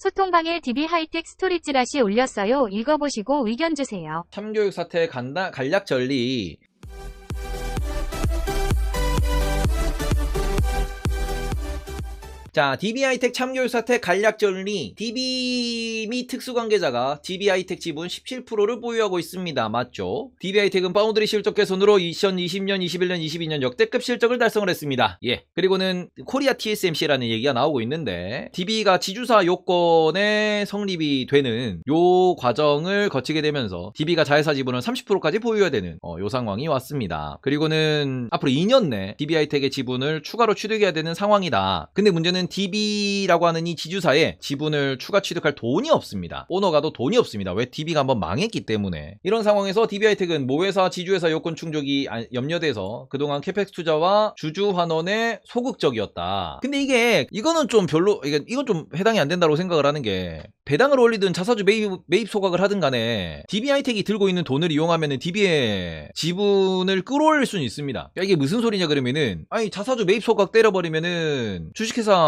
소통방에 DB 하이텍 스토리지라시 올렸어요. 읽어보시고 의견 주세요. 참교육 사태 간다, 간략 전리. 자, DB하이텍 참교육 사태 간략 전리. DB 및 특수관계자가 DB하이텍 지분 17%를 보유하고 있습니다. 맞죠? DB하이텍은 파운드리 실적 개선으로 2020년, 21년, 22년 역대급 실적을 달성을 했습니다. 예. 그리고는 코리아 TSMC라는 얘기가 나오고 있는데 DB가 지주사 요건에 성립이 되는 요 과정을 거치게 되면서 DB가 자회사 지분을 30%까지 보유해야 되는 어, 요 상황이 왔습니다. 그리고는 앞으로 2년 내 DB하이텍의 지분을 추가로 취득해야 되는 상황이다. 근데 문제는 DB라고 하는 이 지주사에 지분을 추가 취득할 돈이 없습니다. 오너가도 돈이 없습니다. 왜 DB가 한번 망했기 때문에. 이런 상황에서 DB하이텍은 모회사 지주회사 요건 충족이 아- 염려돼서 그동안 캐펙스 투자와 주주 환원에 소극적이었다. 근데 이게 이거는 좀 별로 이건 좀 해당이 안 된다고 생각을 하는 게 배당을 올리든 자사주 매입, 매입 소각을 하든 간에 DB하이텍이 들고 있는 돈을 이용하면은 DB의 지분을 끌어올릴 수는 있습니다. 그러니까 이게 무슨 소리냐 그러면은 아니 자사주 매입 소각 때려버리면은 주식회사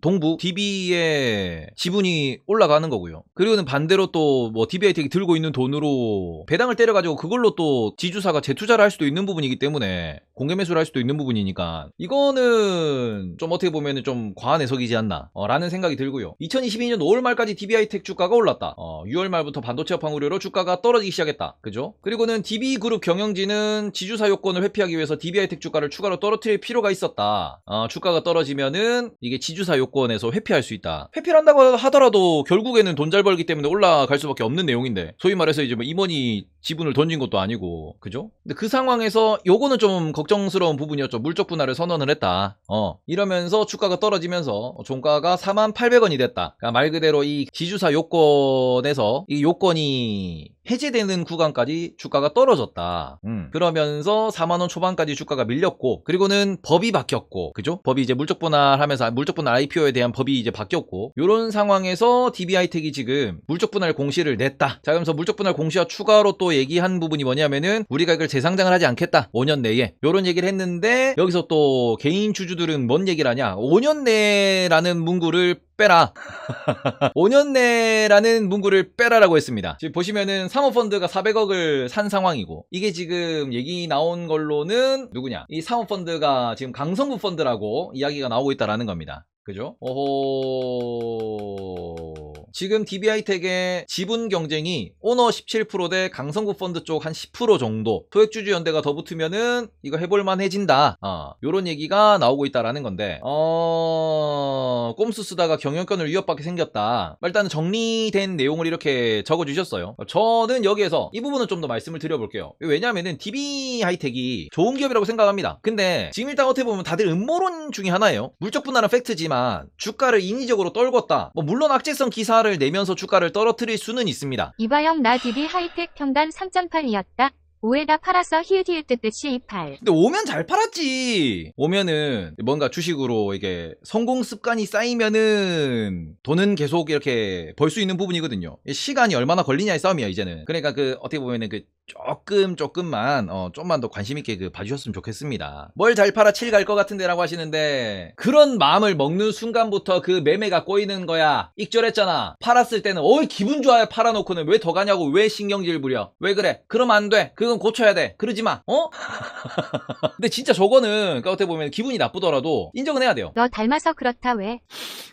동부 DB의 지분이 올라가는 거고요. 그리고는 반대로 또 뭐 DB하이텍이 들고 있는 돈으로 배당을 때려가지고 그걸로 또 지주사가 재투자를 할 수도 있는 부분이기 때문에 공개 매수를 할 수도 있는 부분이니까 이거는 좀 어떻게 보면은 좀 과한 해석이지 않나 어, 라는 생각이 들고요. 2022년 5월 말까지 DB하이텍 주가가 올랐다. 어, 6월 말부터 반도체 업황 우려로 주가가 떨어지기 시작했다. 그죠? 그리고는 DB그룹 경영진은 지주사 요건을 회피하기 위해서 DB하이텍 주가를 추가로 떨어뜨릴 필요가 있었다. 어, 주가가 떨어지면은 이게 지주사 요건에서 회피할 수 있다. 회피를 한다고 하더라도 결국에는 돈 잘 벌기 때문에 올라갈 수밖에 없는 내용인데 소위 말해서 이제 뭐 임원이 지분을 던진 것도 아니고 그죠? 근데 그 상황에서 요거는 좀 걱정스러운 부분이었죠. 물적 분할을 선언을 했다. 어 이러면서 주가가 떨어지면서 종가가 48,800원이 됐다. 그러니까 말 그대로 이 지주사 요건에서 이 요건이 해제되는 구간까지 주가가 떨어졌다. 음. 그러면서 4만원 초반까지 주가가 밀렸고, 그리고는 법이 바뀌었고, 그죠? 법이 이제 물적 분할하면서, 물적 분할 IPO에 대한 법이 이제 바뀌었고, 요런 상황에서 DB하이텍이 지금 물적 분할 공시를 냈다. 자, 그러면서 물적 분할 공시와 추가로 또 얘기한 부분이 뭐냐면은, 우리가 이걸 재상장을 하지 않겠다. 5년 내에. 요런 얘기를 했는데, 여기서 또 개인 주주들은 뭔 얘기를 하냐? 5년 내라는 문구를 빼라. 5년 내라는 문구를 빼라라고 했습니다. 지금 보시면은 사모펀드가 400억을 산 상황이고 이게 지금 얘기 나온 걸로는 누구냐? 이 사모펀드가 지금 강성구 펀드라고 이야기가 나오고 있다라는 겁니다. 그죠? 오호. 지금 DB하이텍의 지분 경쟁이 오너 17%대 강성구 펀드 쪽 한 10% 정도 소액주주 연대가 더 붙으면은 이거 해볼만 해진다. 어, 요런 얘기가 나오고 있다라는 건데 어... 꼼수 쓰다가 경영권을 위협받게 생겼다. 일단은 정리된 내용을 이렇게 적어주셨어요. 저는 여기에서 이 부분은 좀 더 말씀을 드려볼게요. 왜냐하면은 DB하이텍이 좋은 기업이라고 생각합니다. 근데 지금 일단 어떻게 보면 다들 음모론 중에 하나예요. 물적 분할은 팩트지만 주가를 인위적으로 떨궜다. 뭐 물론 악재성 기사 를 내면서 주가를 떨어뜨릴 수는 있습니다. 이바영 나 DB 하이텍 평단 3.8이었다. 5에다 팔았어 히읗히읗 뜻듯이 28. 근데 오면 잘 팔았지. 오면은 뭔가 주식으로 이게 성공 습관이 쌓이면은 돈은 계속 이렇게 벌 수 있는 부분이거든요. 시간이 얼마나 걸리냐의 싸움이야 이제는. 그러니까 그 어떻게 보면은 그 조금 조금만 어 좀만 더 관심 있게 그 봐주셨으면 좋겠습니다. 뭘 잘 팔아 칠 갈 것 같은데라고 하시는데 그런 마음을 먹는 순간부터 그 매매가 꼬이는 거야. 익절했잖아. 팔았을 때는 어이 기분 좋아요 팔아놓고는 왜 더 가냐고 왜 신경질 부려? 왜 그래? 그러면 안 돼. 그건 고쳐야 돼. 그러지 마. 어? 근데 진짜 저거는 그러니까 어떻게 보면 기분이 나쁘더라도 인정은 해야 돼요. 너 닮아서 그렇다 왜?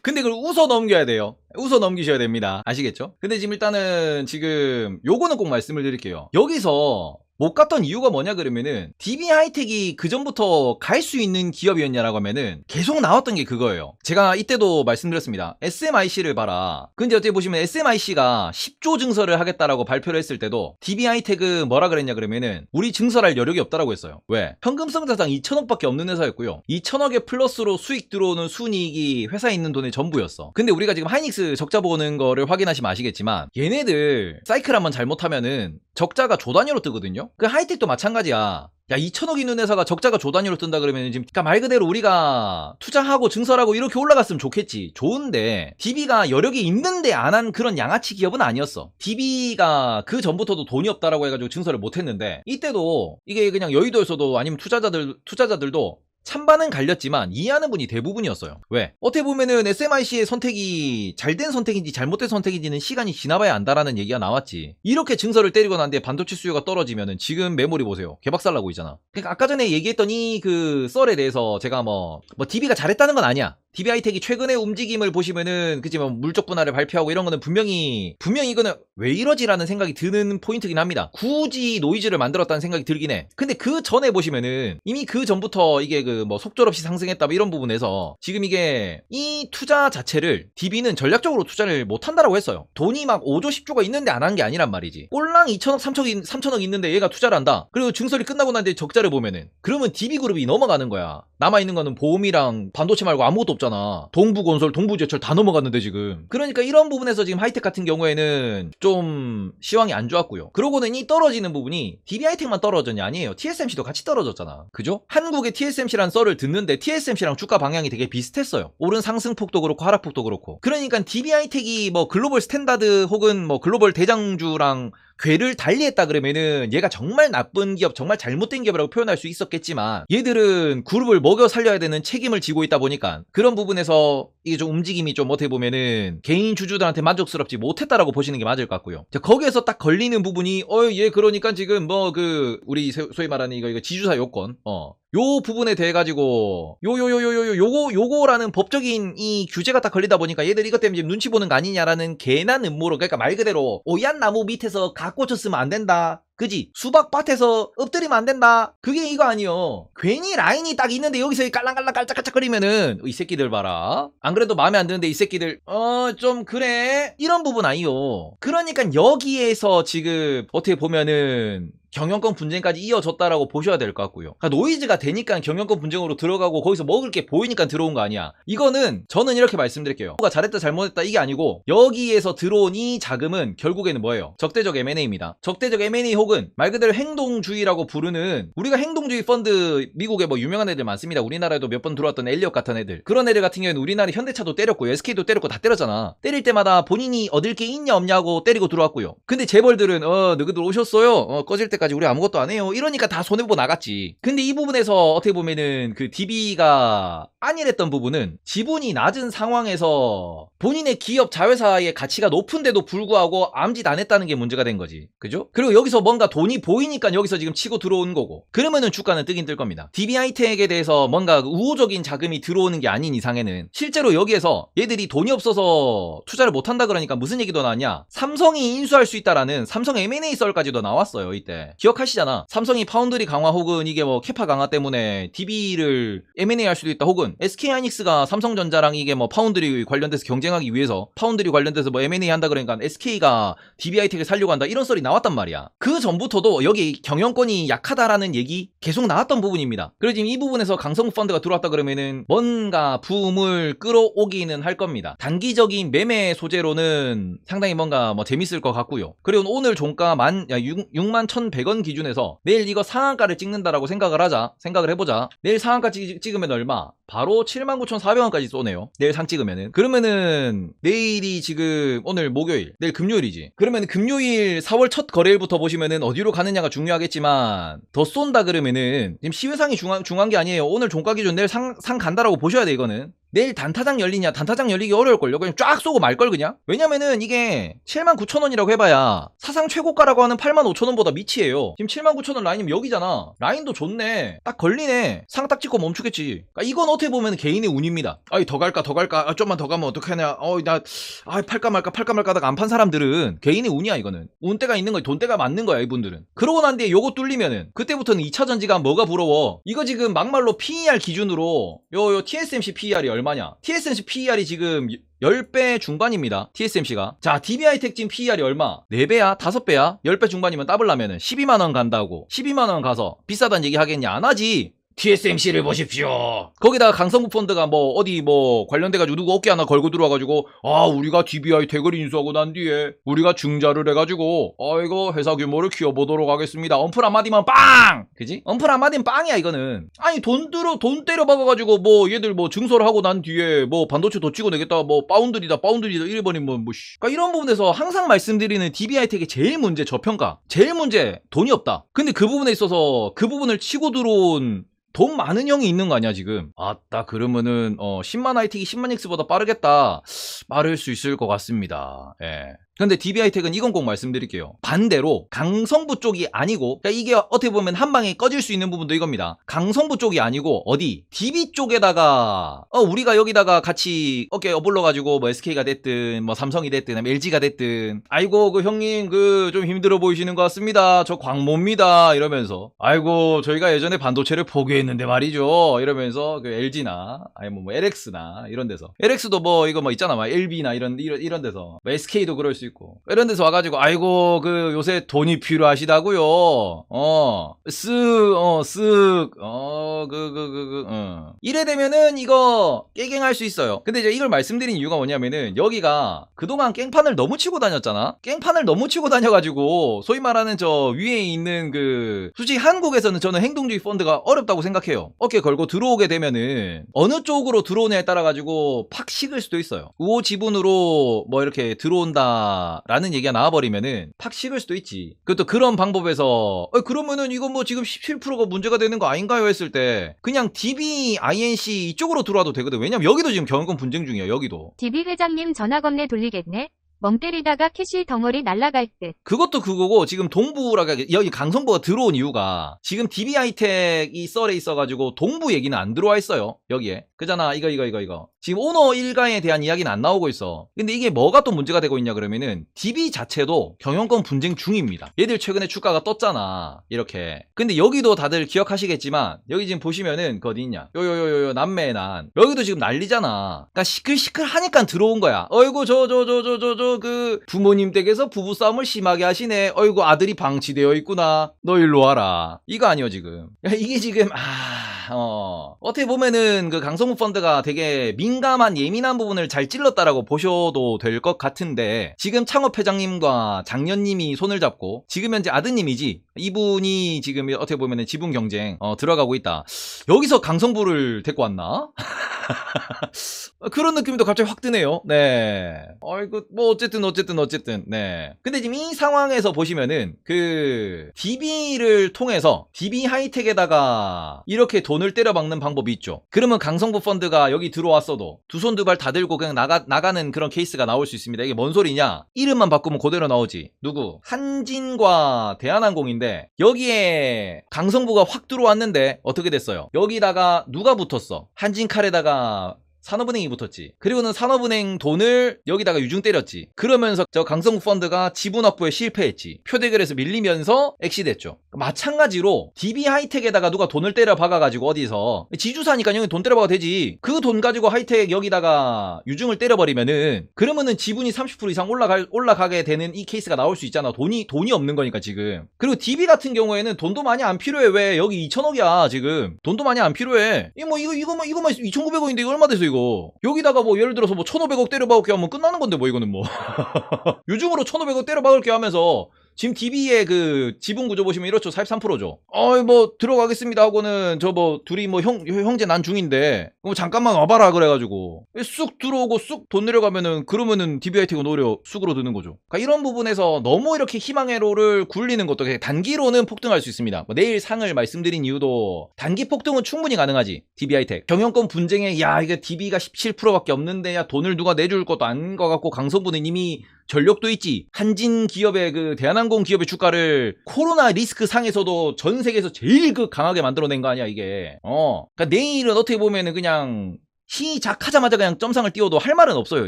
근데 그걸 웃어 넘겨야 돼요. 웃어 넘기셔야 됩니다. 아시겠죠? 근데 지금 일단은 지금 요거는 꼭 말씀을 드릴게요. 여기서 못 갔던 이유가 뭐냐 그러면은 DB 하이텍이 그 전부터 갈 수 있는 기업이었냐라고 하면은 계속 나왔던 게 그거예요. 제가 이때도 말씀드렸습니다. SMIC를 봐라. 근데 어떻게 보시면 SMIC가 10조 증설을 하겠다라고 발표를 했을 때도 DB 하이텍은 뭐라 그랬냐 그러면은 우리 증설할 여력이 없다라고 했어요. 왜? 현금성 자산 2천억밖에 없는 회사였고요. 2천억의 플러스로 수익 들어오는 순이익이 회사에 있는 돈의 전부였어. 근데 우리가 지금 하이닉스 적자 보는 거를 확인하시면 아시겠지만 얘네들 사이클 한번 잘못하면은 적자가 조 단위로 뜨거든요. 그 하이텍도 마찬가지야. 야 2천억 있는 회사가 적자가 조 단위로 뜬다 그러면 지금 그러니까 말 그대로 우리가 투자하고 증설하고 이렇게 올라갔으면 좋겠지 좋은데 DB가 여력이 있는데 안 한 그런 양아치 기업은 아니었어 DB가 그 전부터도 돈이 없다라고 해가지고 증설을 못했는데 이때도 이게 그냥 여의도에서도 아니면 투자자들 투자자들도 찬반은 갈렸지만 이해하는 분이 대부분이었어요. 왜? 어떻게 보면은 SMIC의 선택이 잘된 선택인지 잘못된 선택인지는 시간이 지나봐야 안다라는 얘기가 나왔지. 이렇게 증서를 때리고 난 뒤에 반도체 수요가 떨어지면은 지금 메모리 보세요. 개박살 나고 있잖아. 그러니까 아까 전에 얘기했던 이 그 썰에 대해서 제가 뭐, 뭐 DB가 잘했다는 건 아니야. DB 하이텍이 최근의 움직임을 보시면은 그치 뭐 물적 분할을 발표하고 이런 거는 분명히 분명히 이거는 왜 이러지라는 생각이 드는 포인트긴 합니다. 굳이 노이즈를 만들었다는 생각이 들긴 해. 근데 그 전에 보시면은 이미 그 전부터 이게 그 뭐 속절 없이 상승했다 뭐 이런 부분에서 지금 이게 이 투자 자체를 DB는 전략적으로 투자를 못 한다라고 했어요. 돈이 막 5조 10조가 있는데 안 한 게 아니란 말이지. 꼴랑 2천억 3천억 3천억 있는데 얘가 투자를 한다. 그리고 증설이 끝나고 난 뒤에 적자를 보면은 그러면 DB 그룹이 넘어가는 거야. 남아 있는 거는 보험이랑 반도체 말고 아무것도 없잖아. 동부건설, 동부제철 다 넘어갔는데 지금. 그러니까 이런 부분에서 지금 하이텍 같은 경우에는 좀 시황이 안 좋았고요. 그러고는 이 떨어지는 부분이 DB 하이텍만 떨어졌냐 아니에요. TSMC도 같이 떨어졌잖아. 그죠? 한국의 TSMC라는 썰을 듣는데 TSMC랑 주가 방향이 되게 비슷했어요. 오른 상승폭도 그렇고 하락폭도 그렇고. 그러니까 DB 하이텍이 뭐 글로벌 스탠다드 혹은 뭐 글로벌 대장주랑 괴를 달리했다 그러면은 얘가 정말 나쁜 기업, 정말 잘못된 기업이라고 표현할 수 있었겠지만 얘들은 그룹을 먹여 살려야 되는 책임을 지고 있다 보니까 그런 부분에서 이게 좀 움직임이 좀 어떻게 보면은 개인 주주들한테 만족스럽지 못했다라고 보시는 게 맞을 것 같고요. 자, 거기에서 딱 걸리는 부분이 어 얘 그러니까 지금 뭐 그 우리 소- 소위 말하는 이거 이거 지주사 요건 어. 요 부분에 대해 가지고 요 요 요 요 요 요거 요거라는 법적인 이 규제가 딱 걸리다 보니까 얘들 이것 때문에 눈치 보는 거 아니냐라는 괜한 음모로 그러니까 말 그대로 오얏 나무 밑에서 각 꽂혔으면 안 된다. 그지? 수박밭에서 엎드리면 안 된다. 그게 이거 아니요. 괜히 라인이 딱 있는데 여기서 깔랑깔랑 깔짝깔짝거리면은 이 새끼들 봐라. 안 그래도 마음에 안 드는데 이 새끼들 어 좀 그래 이런 부분 아니요. 그러니까 여기에서 지금 어떻게 보면은 경영권 분쟁까지 이어졌다라고 보셔야 될 것 같고요. 그러니까 노이즈가 되니까 경영권 분쟁으로 들어가고 거기서 먹을 게 보이니까 들어온 거 아니야. 이거는 저는 이렇게 말씀드릴게요. 누가 잘했다 잘못했다 이게 아니고 여기에서 들어온 이 자금은 결국에는 뭐예요? 적대적 M&A입니다. 적대적 M&A 혹은 말 그대로 행동주의라고 부르는 우리가 행동주의 펀드 미국에 뭐 유명한 애들 많습니다. 우리나라에도 몇 번 들어왔던 엘리엇 같은 애들. 그런 애들 같은 경우에는 우리나라 현대차도 때렸고 SK도 때렸고 다 때렸잖아. 때릴 때마다 본인이 얻을 게 있냐 없냐고 때리고 들어왔고요. 근데 재벌들은 어 너희들 오셨어요? 어 꺼질 때까지 우리 아무것도 안 해요. 이러니까 다 손해보고 나갔지. 근데 이 부분에서 어떻게 보면은 그 DB가 안일했던 부분은 지분이 낮은 상황에서 본인의 기업 자회사의 가치가 높은데도 불구하고 암짓 안 했다는 게 문제가 된 거지. 그죠? 그리고 여기서 뭔가 돈이 보이니까 여기서 지금 치고 들어온 거고. 그러면은 주가는 뜨긴 뜰 겁니다. DB 하이텍에 대해서 뭔가 우호적인 자금이 들어오는 게 아닌 이상에는 실제로 여기에서 얘들이 돈이 없어서 투자를 못 한다 그러니까 무슨 얘기도 나왔냐? 삼성이 인수할 수 있다라는 삼성 M&A 썰까지도 나왔어요, 이때. 기억하시잖아. 삼성이 파운드리 강화 혹은 이게 뭐 캐파 강화 때문에 DB를 M&A 할 수도 있다 혹은 SK 하이닉스가 삼성전자랑 이게 뭐 파운드리 관련돼서 경쟁하기 위해서 파운드리 관련돼서 뭐 M&A 한다 그러니까 SK가 DB 하이텍을 살려고 한다 이런 썰이 나왔단 말이야. 그 전부터도 여기 경영권이 약하다라는 얘기 계속 나왔던 부분입니다. 그래서 지금 이 부분에서 강성 펀드가 들어왔다 그러면은 뭔가 붐을 끌어오기는 할 겁니다. 단기적인 매매 소재로는 상당히 뭔가 뭐 재밌을 것 같고요. 그리고 오늘 종가 만, 야, 6, 6만 1,100원 기준에서 내일 이거 상한가를 찍는다라고 생각을 하자. 생각을 해보자. 내일 상한가 찍, 찍으면 얼마? 바로 79,400원까지 쏘네요. 내일 상 찍으면은. 그러면은 내일이 지금 오늘 목요일, 내일 금요일이지. 그러면 금요일 4월 첫 거래일부터 보시면은 어디로 가느냐가 중요하겠지만 더 쏜다 그러면은 지금 시회상이 중요한, 중요한 게 아니에요. 오늘 종가 기준 내일 상, 상 간다라고 보셔야 돼 이거는. 내일 단타장 열리냐 단타장 열리기 어려울걸요? 그냥 쫙 쏘고 말 걸 그냥? 왜냐면은 이게 79,000원이라고 해봐야 사상 최고가라고 하는 85,000원보다 미치예요. 지금 79,000원 라인이면 여기잖아. 라인도 좋네. 딱 걸리네. 상 딱 찍고 멈추겠지. 그러니까 이건 어떻게 보면 개인의 운입니다. 아이 더 갈까 더 갈까? 아, 좀만 더 가면 어떡하냐? 어이 나 아, 팔까 말까 팔까 말까 하다가 안 판 사람들은 개인의 운이야 이거는. 운대가 있는 거야. 돈대가 맞는 거야 이분들은. 그러고 난 뒤에 요거 뚫리면은 그때부터는 2차 전지가 뭐가 부러워? 이거 지금 막말로 PER 기준으로 요 요 TSMC PER이 얼마 냐 TSMC PER이 지금 10배 중반입니다. TSMC가. 자, DB하이텍 지금 PER이 얼마? 4배야? 5배야? 10배 중반이면 따블라면은 12만원 간다고. 12만원 가서 비싸단 얘기 하겠냐? 안 하지. TSMC를 보십시오. 거기다가 강성구 펀드가 뭐 어디 뭐 관련돼가지고 누구 어깨 하나 걸고 들어와가지고 아 우리가 DBI 텍을 인수하고 난 뒤에 우리가 증자를 해가지고 아 이거 회사 규모를 키워보도록 하겠습니다. 엄플 한마디만 빵! 그지? 엄플 한마디면 빵이야 이거는. 아니 돈 들어 돈 때려 박아가지고 뭐 얘들 뭐 증설을 하고 난 뒤에 뭐 반도체 더 찍어내겠다 뭐 파운드리다 파운드리다 1번이 뭐, 뭐 씨. 그러니까 이런 부분에서 항상 말씀드리는 DBI 텍의 제일 문제 저평가. 제일 문제 돈이 없다. 근데 그 부분에 있어서 그 부분을 치고 들어온 돈 많은 형이 있는 거 아니야 지금? 아따 그러면은 어 10만 하이텍이 10만 X보다 빠르겠다. 말할 수 있을 것 같습니다. 예 근데 DB하이텍은 이건 꼭 말씀드릴게요. 반대로 강성부 쪽이 아니고 그러니까 이게 어떻게 보면 한 방에 꺼질 수 있는 부분도 이겁니다. 강성부 쪽이 아니고 어디 DB 쪽에다가 어 우리가 여기다가 같이 어깨 어불러 가지고 뭐 SK가 됐든 뭐 삼성이 됐든 LG가 됐든 아이고 그 형님 그 좀 힘들어 보이시는 것 같습니다. 저 광모입니다. 이러면서 아이고 저희가 예전에 반도체를 포기했는데 말이죠. 이러면서 그 LG나 아니면 뭐 LX나 이런 데서 LX도 뭐 이거 뭐 있잖아. 막 LB나 이런 이런 이런 데서 뭐 SK도 그럴 수 있고 이런 데서 와가지고 아이고 그 요새 돈이 필요하시다고요. 어, 어쓱어쓱어그 그그그 어. 이래 되면은 이거 깨갱할 수 있어요. 근데 이제 이걸 말씀드린 이유가 뭐냐면은 여기가 그동안 깽판을 너무 치고 다녔잖아. 깽판을 너무 치고 다녀가지고 소위 말하는 저 위에 있는 그 솔직히 한국에서는 저는 행동주의 펀드가 어렵다고 생각해요. 어깨 걸고 들어오게 되면은 어느 쪽으로 들어오냐에 따라 가지고 팍 식을 수도 있어요. 우호 지분으로 뭐 이렇게 들어온다 라는 얘기가 나와버리면은 팍 식을 수도 있지. 그것도 그런 방법에서 어, 그러면은 이거 뭐 지금 17%가 문제가 되는 거 아닌가요 했을 때 그냥 DB, INC 이쪽으로 들어와도 되거든. 왜냐면 여기도 지금 경영권 분쟁 중이야. 여기도. DB 회장님 전화 겁내 돌리겠네. 멍 때리다가 캐시 덩어리 날라갈 듯. 그것도 그거고 지금 동부라가 여기 강성부가 들어온 이유가 지금 DB 하이텍 이 썰에 있어가지고 동부 얘기는 안 들어와 있어요 여기에 그잖아 이거 이거 이거 이거 지금 오너 일가에 대한 이야기는 안 나오고 있어. 근데 이게 뭐가 또 문제가 되고 있냐 그러면은 DB 자체도 경영권 분쟁 중입니다. 얘들 최근에 주가가 떴잖아. 이렇게. 근데 여기도 다들 기억하시겠지만 여기 지금 보시면은 그 어디 있냐? 요요요요 남매난. 여기도 지금 난리잖아. 그러니까 시끌시끌 하니까 들어온 거야. 어이구 저 저 저 저 저 저 그 부모님 댁에서 부부싸움을 심하게 하시네. 어이구 아들이 방치되어 있구나. 너 일로 와라. 이거 아니요 지금. 야, 이게 지금 아 어. 어떻게 보면은 그 강성무 펀드가 되게 민 감한 예민한 부분을 잘 찔렀다라고 보셔도 될 것 같은데 지금 창업 회장님과 장년님이 손을 잡고 지금 현재 아드님이지 이분이 지금 어떻게 보면은 지분 경쟁 어, 들어가고 있다. 여기서 강성부를 데리고 왔나? 그런 느낌도 갑자기 확 드네요. 네. 아이고 뭐 어쨌든 어쨌든 어쨌든 네. 근데 지금 이 상황에서 보시면은 그 DB를 통해서 DB 하이텍에다가 이렇게 돈을 때려 박는 방법이 있죠. 그러면 강성부 펀드가 여기 들어왔어도 두 손 두 발 다 들고 그냥 나가 나가는 그런 케이스가 나올 수 있습니다. 이게 뭔 소리냐? 이름만 바꾸면 그대로 나오지. 누구? 한진과 대한항공인데 여기에 강성부가 확 들어왔는데 어떻게 됐어요? 여기다가 누가 붙었어? 한진칼에다가 が 산업은행이 붙었지. 그리고는 산업은행 돈을 여기다가 유중 때렸지. 그러면서 저 강성국 펀드가 지분 확보에 실패했지. 표대결에서 밀리면서 엑시됐죠. 마찬가지로 DB 하이텍에다가 누가 돈을 때려 박아가지고 어디서 지주사니까 여기 돈 때려 박아도 되지. 그 돈 가지고 하이텍 여기다가 유중을 때려버리면은 그러면은 지분이 30% 이상 올라갈 올라가게 되는 이 케이스가 나올 수 있잖아. 돈이 돈이 없는 거니까 지금. 그리고 DB 같은 경우에는 돈도 많이 안 필요해. 왜 여기 2천억이야 지금. 돈도 많이 안 필요해. 이뭐 이거 이거만 이거만 2,900억인데 이거 얼마 돼서 이거. 여기다가 뭐 예를 들어서 뭐 1,500억 때려 박을게 하면 끝나는 건데 뭐 이거는 뭐. 요즘으로 1,500억 때려 박을게 하면서 지금 DB의 그 지분 구조 보시면 이렇죠. 43%죠. 어이 뭐 들어가겠습니다 하고는 저 뭐 둘이 뭐 형 형제 난 중인데 뭐 잠깐만 와봐라 그래가지고 쑥 들어오고 쑥 돈 내려가면은 그러면은 DBIT가 오히려 쑥으로 드는 거죠. 그러니까 이런 부분에서 너무 이렇게 희망의 로를 굴리는 것도 단기로는 폭등할 수 있습니다. 뭐 내일 상을 말씀드린 이유도 단기 폭등은 충분히 가능하지. DBI텍 경영권 분쟁에 야 이게 DB가 17%밖에 없는데 야 돈을 누가 내줄 것도 아닌 것 같고 강성부는 이미 전력도 있지. 한진 기업의 그 대한항공 기업의 주가를 코로나 리스크 상에서도 전 세계에서 제일 그 강하게 만들어낸 거 아니야 이게. 어. 그러니까 내일은 어떻게 보면은 그냥 시작하자마자 그냥 점상을 띄워도 할 말은 없어요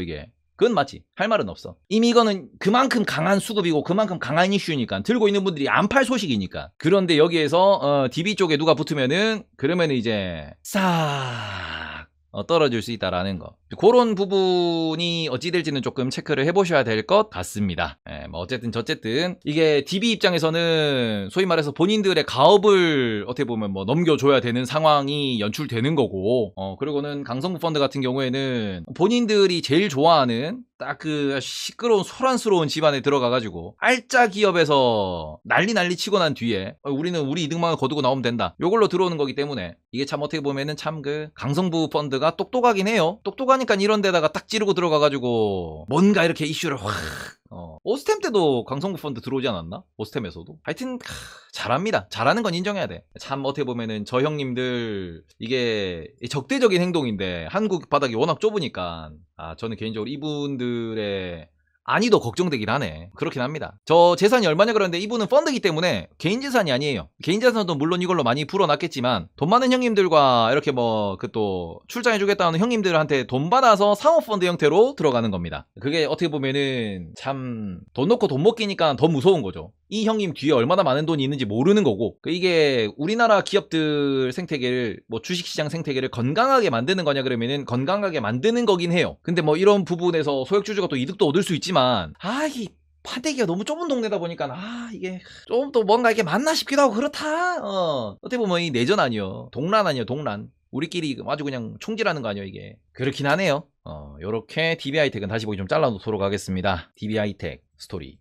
이게. 그건 맞지. 할 말은 없어. 이미 이거는 그만큼 강한 수급이고 그만큼 강한 이슈니까 들고 있는 분들이 안 팔 소식이니까. 그런데 여기에서 어, DB 쪽에 누가 붙으면은 그러면은 이제 싹 어, 떨어질 수 있다라는 거. 그런 부분이 어찌 될지는 조금 체크를 해보셔야 될 것 같습니다. 예, 뭐 어쨌든 저쨌든 이게 DB 입장에서는 소위 말해서 본인들의 가업을 어떻게 보면 뭐 넘겨줘야 되는 상황이 연출되는 거고, 어 그리고는 강성구 펀드 같은 경우에는 본인들이 제일 좋아하는 딱 그 시끄러운 소란스러운 집안에 들어가가지고 알짜 기업에서 난리 난리 치고 난 뒤에 어, 우리는 우리 이득만을 거두고 나오면 된다. 요걸로 들어오는 거기 때문에 이게 참 어떻게 보면은 참 그 강성부 펀드가 똑똑하긴 해요. 똑똑 하니까 이런 데다가 딱 찌르고 들어가가지고 뭔가 이렇게 이슈를 확 어, 오스템 때도 강성구 펀드 들어오지 않았나? 오스템에서도. 하여튼, 크, 잘합니다. 잘하는 건 인정해야 돼. 참, 어떻게 보면은 저 형님들, 이게 적대적인 행동인데, 한국 바닥이 워낙 좁으니까, 아, 저는 개인적으로 이분들의 안위도 걱정되긴 하네. 그렇긴 합니다. 저 재산이 얼마냐 그러는데 이분은 펀드기 때문에 개인 재산이 아니에요. 개인 재산도 물론 이걸로 많이 불어놨겠지만 돈 많은 형님들과 이렇게 뭐 그 또 출장해주겠다는 형님들한테 돈 받아서 사모펀드 형태로 들어가는 겁니다. 그게 어떻게 보면은 참 돈 놓고 돈 먹기니까 더 무서운 거죠. 이 형님 뒤에 얼마나 많은 돈이 있는지 모르는 거고 그 이게 우리나라 기업들 생태계를 뭐 주식시장 생태계를 건강하게 만드는 거냐 그러면은 건강하게 만드는 거긴 해요. 근데 뭐 이런 부분에서 소액주주가 또 이득도 얻을 수 있지만 아이 판대기가 너무 좁은 동네다 보니까 아 이게 좀 또 뭔가 이게 맞나 싶기도 하고 그렇다. 어 어떻게 보면 이 내전 아니요 동란 아니요 동란. 우리끼리 아주 그냥 총질하는 거 아니요 이게 그렇긴 하네요. 어 요렇게 DB하이텍은 다시 보기 좀 잘라놓도록 하겠습니다. DB하이텍 스토리.